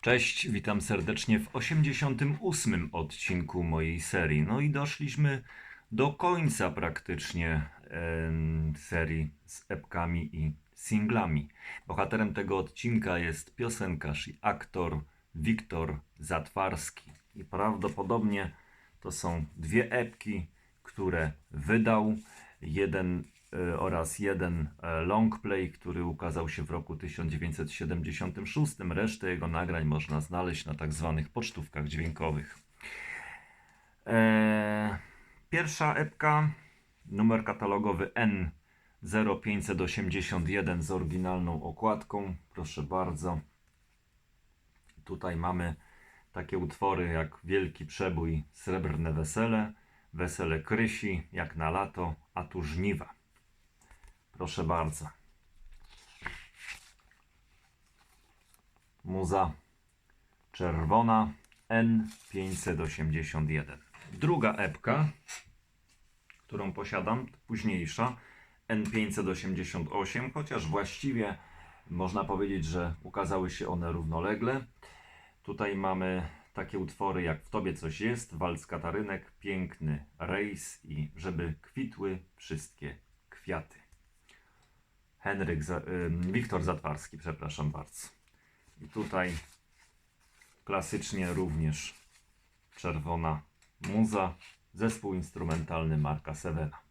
Cześć, witam serdecznie w 88 odcinku mojej serii. No i doszliśmy do końca praktycznie serii z epkami i singlami. Bohaterem tego odcinka jest piosenkarz i aktor Wiktor Zatwarski. I prawdopodobnie to są dwie epki, które wydał. Jeden oraz jeden e, longplay, który ukazał się w roku 1976. Resztę jego nagrań można znaleźć na tak zwanych pocztówkach dźwiękowych. Eee, pierwsza epka, numer katalogowy N0581 z oryginalną okładką. Proszę bardzo. Tutaj mamy takie utwory jak Wielki Przebój, Srebrne Wesele, Wesele Krysi, jak na lato, a tu żniwa. Proszę bardzo. Muza czerwona N581. Druga epka, którą posiadam, późniejsza N588, chociaż właściwie można powiedzieć, że ukazały się one równolegle. Tutaj mamy takie utwory jak W Tobie coś jest, Walc Katarynek, Piękny rejs i Żeby kwitły wszystkie kwiaty. Henryk, Wiktor Zatwarski, przepraszam bardzo. I tutaj klasycznie również czerwona muza, zespół instrumentalny Marka Sevena.